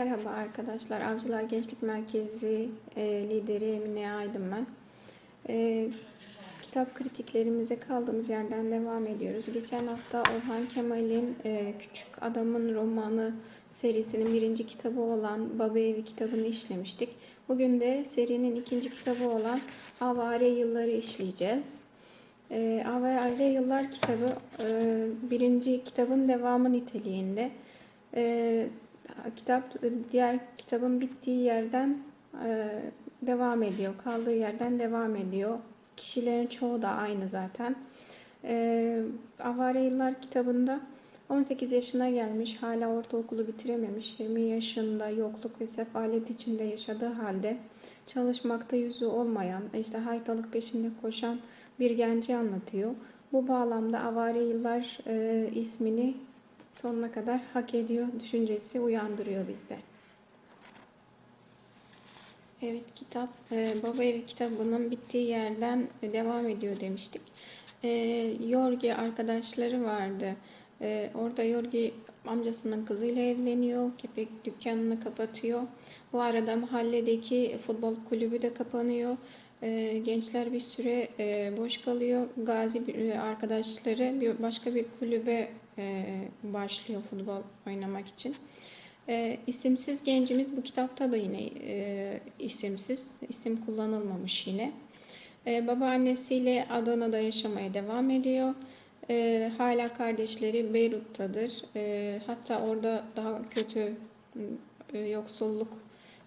Merhaba arkadaşlar. Avcılar Gençlik Merkezi e, lideri Emine Aydın ben. E, kitap kritiklerimize kaldığımız yerden devam ediyoruz. Geçen hafta Orhan Kemal'in e, Küçük Adamın Romanı serisinin birinci kitabı olan Baba Evi kitabını işlemiştik. Bugün de serinin ikinci kitabı olan Avare Yılları işleyeceğiz. E, Avare Yıllar kitabı e, birinci kitabın devamı niteliğinde. E, kitap diğer kitabın bittiği yerden e, devam ediyor. Kaldığı yerden devam ediyor. Kişilerin çoğu da aynı zaten. E, Avare Yıllar kitabında 18 yaşına gelmiş, hala ortaokulu bitirememiş, 20 yaşında yokluk ve sefalet içinde yaşadığı halde çalışmakta yüzü olmayan, işte haytalık peşinde koşan bir genci anlatıyor. Bu bağlamda Avare Yıllar e, ismini sonuna kadar hak ediyor düşüncesi uyandırıyor bizde. Evet kitap e, Baba Evi kitabının bittiği yerden devam ediyor demiştik. E, Yorgi arkadaşları vardı. E, orada Yorgi amcasının kızıyla evleniyor. Kepek dükkanını kapatıyor. Bu arada mahalledeki futbol kulübü de kapanıyor. E, gençler bir süre e, boş kalıyor. Gazi bir- arkadaşları bir başka bir kulübe e, başlıyor futbol oynamak için. E, isimsiz gencimiz bu kitapta da yine e, isimsiz, isim kullanılmamış yine. E, babaannesiyle Adana'da yaşamaya devam ediyor. E, hala kardeşleri Beyrut'tadır. E, hatta orada daha kötü e, yoksulluk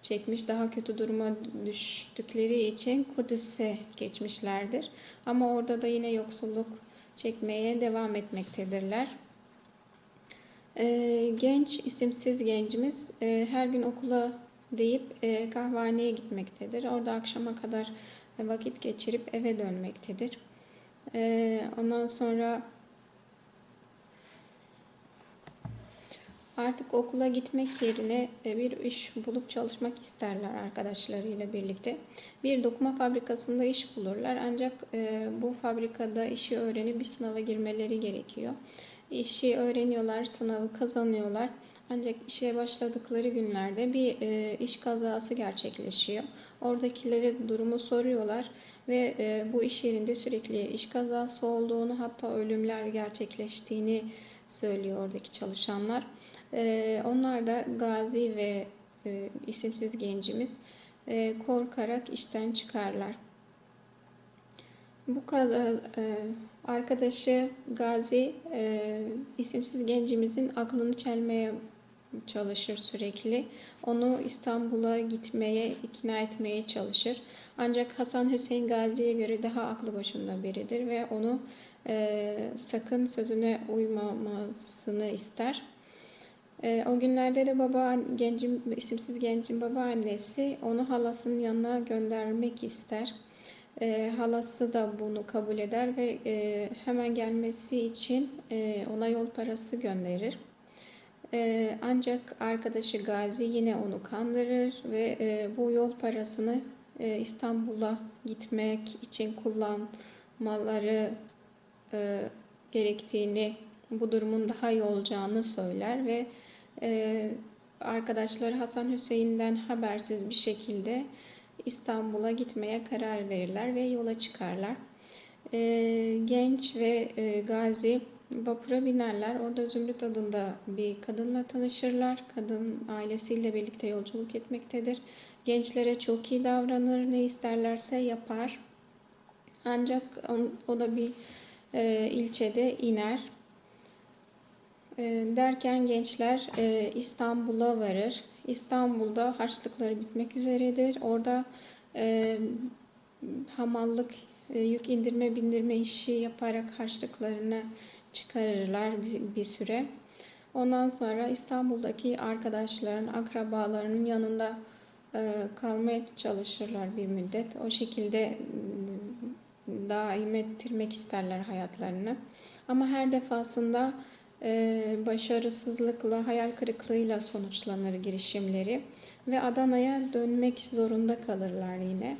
çekmiş, daha kötü duruma düştükleri için Kudüs'e geçmişlerdir. Ama orada da yine yoksulluk çekmeye devam etmektedirler. E, genç, isimsiz gencimiz e, her gün okula deyip e, kahvehaneye gitmektedir. Orada akşama kadar vakit geçirip eve dönmektedir. E, ondan sonra artık okula gitmek yerine e, bir iş bulup çalışmak isterler arkadaşlarıyla birlikte. Bir dokuma fabrikasında iş bulurlar ancak e, bu fabrikada işi öğrenip bir sınava girmeleri gerekiyor. İşi öğreniyorlar, sınavı kazanıyorlar. Ancak işe başladıkları günlerde bir e, iş kazası gerçekleşiyor. Oradakilere durumu soruyorlar ve e, bu iş yerinde sürekli iş kazası olduğunu hatta ölümler gerçekleştiğini söylüyor oradaki çalışanlar. E, onlar da Gazi ve e, isimsiz gencimiz e, korkarak işten çıkarlar. Bu kadar e, arkadaşı Gazi e, isimsiz gencimizin aklını çelmeye çalışır sürekli. Onu İstanbul'a gitmeye ikna etmeye çalışır. Ancak Hasan Hüseyin Gazi'ye göre daha aklı başında biridir ve onu e, sakın sözüne uymamasını ister. E, o günlerde de baba gencim isimsiz gencin babaannesi onu halasının yanına göndermek ister. E, halası da bunu kabul eder ve e, hemen gelmesi için e, ona yol parası gönderir. E, ancak arkadaşı Gazi yine onu kandırır ve e, bu yol parasını e, İstanbul'a gitmek için kullanmaları e, gerektiğini, bu durumun daha iyi olacağını söyler ve e, arkadaşları Hasan Hüseyin'den habersiz bir şekilde İstanbul'a gitmeye karar verirler ve yola çıkarlar. E, genç ve e, Gazi vapura binerler. Orada Zümrüt adında bir kadınla tanışırlar. Kadın ailesiyle birlikte yolculuk etmektedir. Gençlere çok iyi davranır, ne isterlerse yapar. Ancak o, da bir e, ilçede iner. E, derken gençler e, İstanbul'a varır. İstanbul'da harçlıkları bitmek üzeredir. Orada e, hamallık, e, yük indirme bindirme işi yaparak harçlıklarını çıkarırlar bir, bir süre. Ondan sonra İstanbul'daki arkadaşların, akrabalarının yanında e, kalmaya çalışırlar bir müddet. O şekilde daim ettirmek isterler hayatlarını. Ama her defasında başarısızlıkla, hayal kırıklığıyla sonuçlanır girişimleri ve Adana'ya dönmek zorunda kalırlar yine.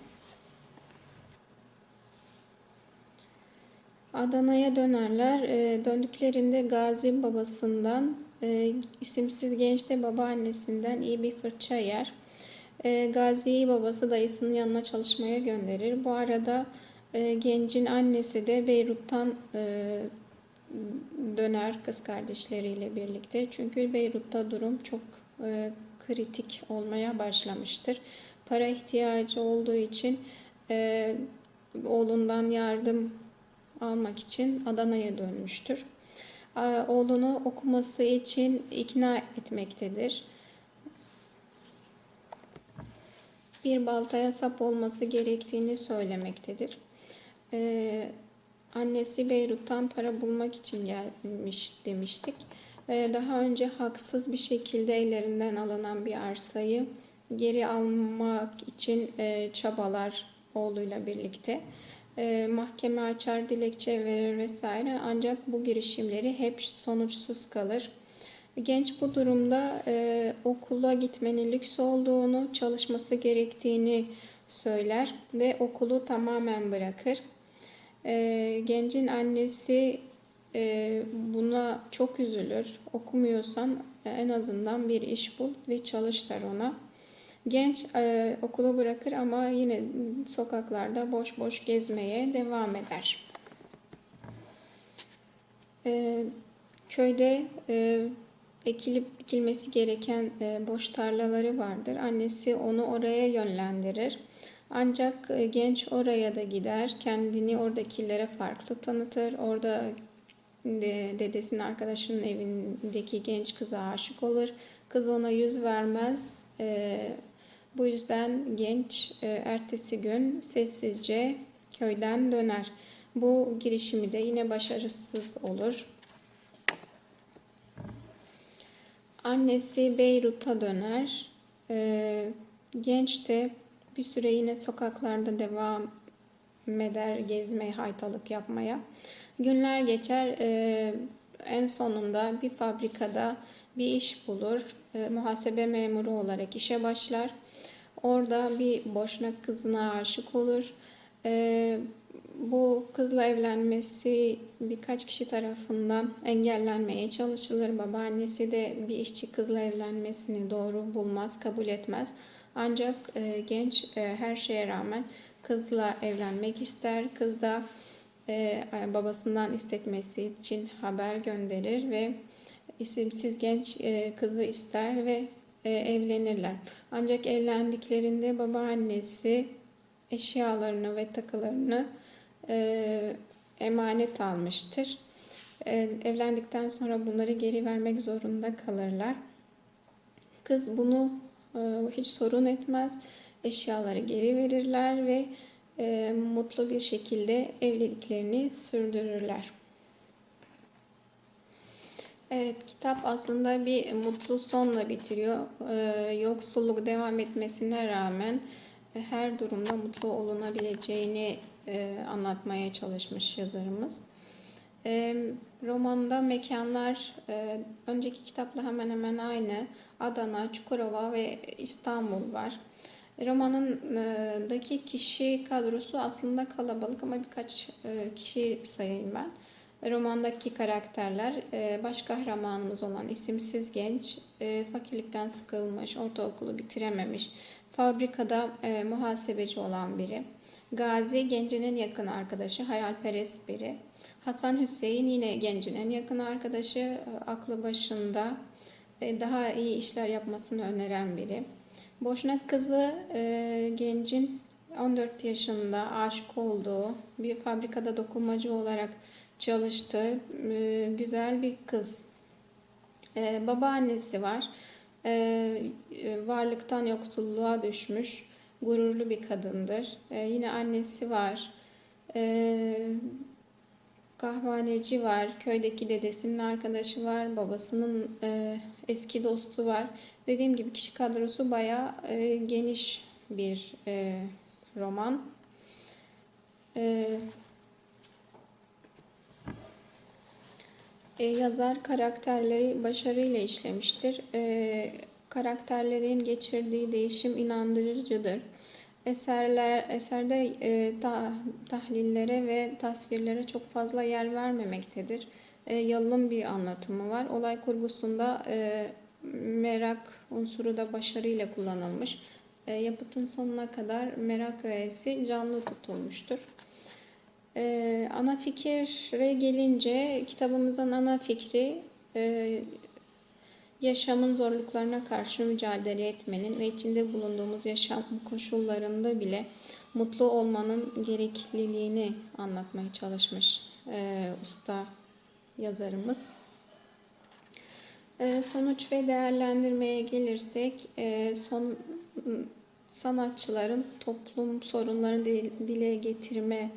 Adana'ya dönerler. E, döndüklerinde Gazi babasından e, isimsiz genç de babaannesinden iyi bir fırça yer. E, Gazi'yi babası dayısının yanına çalışmaya gönderir. Bu arada e, gencin annesi de Beyrut'tan e, döner kız kardeşleriyle birlikte. Çünkü Beyrut'ta durum çok e, kritik olmaya başlamıştır. Para ihtiyacı olduğu için e, oğlundan yardım almak için Adana'ya dönmüştür. E, oğlunu okuması için ikna etmektedir. Bir baltaya sap olması gerektiğini söylemektedir. E, annesi Beyrut'tan para bulmak için gelmiş demiştik. E, daha önce haksız bir şekilde ellerinden alınan bir arsayı geri almak için e, çabalar oğluyla birlikte. E, mahkeme açar, dilekçe verir vesaire ancak bu girişimleri hep sonuçsuz kalır. Genç bu durumda e, okula gitmenin lüks olduğunu, çalışması gerektiğini söyler ve okulu tamamen bırakır. E, gencin annesi e, buna çok üzülür. Okumuyorsan en azından bir iş bul ve çalış der ona. Genç e, okulu bırakır ama yine sokaklarda boş boş gezmeye devam eder. E, köyde e, ekilip dikilmesi gereken e, boş tarlaları vardır. Annesi onu oraya yönlendirir. Ancak e, genç oraya da gider, kendini oradakilere farklı tanıtır. Orada de, dedesinin arkadaşının evindeki genç kıza aşık olur. Kız ona yüz vermez. E, bu yüzden genç e, ertesi gün sessizce köyden döner. Bu girişimi de yine başarısız olur. Annesi Beyrut'a döner. Genç de bir süre yine sokaklarda devam eder gezmeye, haytalık yapmaya. Günler geçer. E, en sonunda bir fabrikada bir iş bulur. E, muhasebe memuru olarak işe başlar. Orada bir boşnak kızına aşık olur. E, bu kızla evlenmesi birkaç kişi tarafından engellenmeye çalışılır. Babaannesi de bir işçi kızla evlenmesini doğru bulmaz, kabul etmez. Ancak e, genç e, her şeye rağmen kızla evlenmek ister. Kız da e, babasından istetmesi için haber gönderir ve isimsiz genç e, kızı ister ve e, evlenirler. Ancak evlendiklerinde babaannesi eşyalarını ve takılarını e, emanet almıştır. E, evlendikten sonra bunları geri vermek zorunda kalırlar. Kız bunu hiç sorun etmez. Eşyaları geri verirler ve e, mutlu bir şekilde evliliklerini sürdürürler. Evet, kitap aslında bir mutlu sonla bitiriyor. Ee, yoksulluk devam etmesine rağmen e, her durumda mutlu olunabileceğini e, anlatmaya çalışmış yazarımız. E, romanda mekanlar e, önceki kitapla hemen hemen aynı. Adana, Çukurova ve İstanbul var. Romanındaki kişi kadrosu aslında kalabalık ama birkaç e, kişi sayayım ben. Romandaki karakterler e, baş kahramanımız olan isimsiz genç, e, fakirlikten sıkılmış, ortaokulu bitirememiş, fabrikada muhasebeci olan biri. Gazi gencinin yakın arkadaşı, hayalperest biri. Hasan Hüseyin yine gencinin yakın arkadaşı, aklı başında daha iyi işler yapmasını öneren biri. Boşnak kızı e, gencin 14 yaşında aşık olduğu bir fabrikada dokunmacı olarak çalıştığı e, güzel bir kız. E, babaannesi var. E, e, varlıktan yoksulluğa düşmüş gururlu bir kadındır. E, yine annesi var. Kahvaneci var. Köydeki dedesinin arkadaşı var. Babasının e, eski dostu var. Dediğim gibi kişi kadrosu bayağı e, geniş bir e, roman. E, e, yazar karakterleri başarıyla işlemiştir. E, karakterlerin geçirdiği değişim inandırıcıdır. Eserler eserde e, ta, tahlillere ve tasvirlere çok fazla yer vermemektedir. e, yalın bir anlatımı var. Olay kurgusunda e, merak unsuru da başarıyla kullanılmış. E, yapıtın sonuna kadar merak öğesi canlı tutulmuştur. E, ana fikire gelince kitabımızın ana fikri e, yaşamın zorluklarına karşı mücadele etmenin ve içinde bulunduğumuz yaşam koşullarında bile mutlu olmanın gerekliliğini anlatmaya çalışmış e, usta yazarımız. E, sonuç ve değerlendirmeye gelirsek e, son sanatçıların toplum sorunlarını dile getirme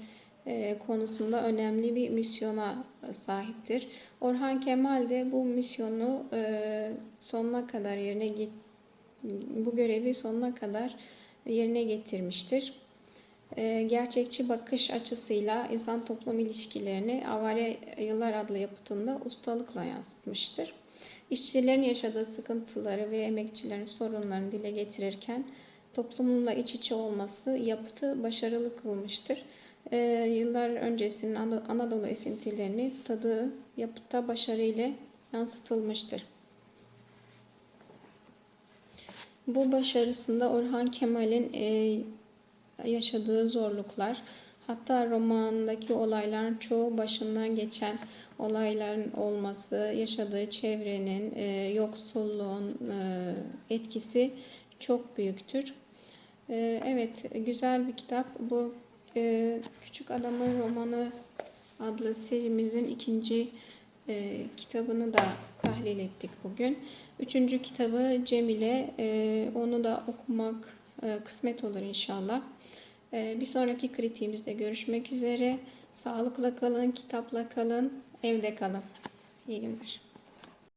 konusunda önemli bir misyona sahiptir. Orhan Kemal de bu misyonu e, sonuna kadar yerine bu görevi sonuna kadar yerine getirmiştir. E, gerçekçi bakış açısıyla insan toplum ilişkilerini Avare Yıllar adlı yapıtında ustalıkla yansıtmıştır. İşçilerin yaşadığı sıkıntıları ve emekçilerin sorunlarını dile getirirken toplumla iç içe olması yapıtı başarılı kılmıştır. Ee, yıllar öncesinin Anadolu esintilerini tadığı yapıtta başarıyla yansıtılmıştır. Bu başarısında Orhan Kemal'in e, yaşadığı zorluklar, hatta romandaki olayların çoğu başından geçen olayların olması, yaşadığı çevrenin, e, yoksulluğun e, etkisi çok büyüktür. E, evet, güzel bir kitap. Bu e, Küçük Adamın Romanı adlı serimizin ikinci e, kitabını da tahlil ettik bugün. Üçüncü kitabı Cemile. E, onu da okumak e, kısmet olur inşallah. E, bir sonraki kritiğimizde görüşmek üzere. Sağlıkla kalın, kitapla kalın, evde kalın. İyi günler.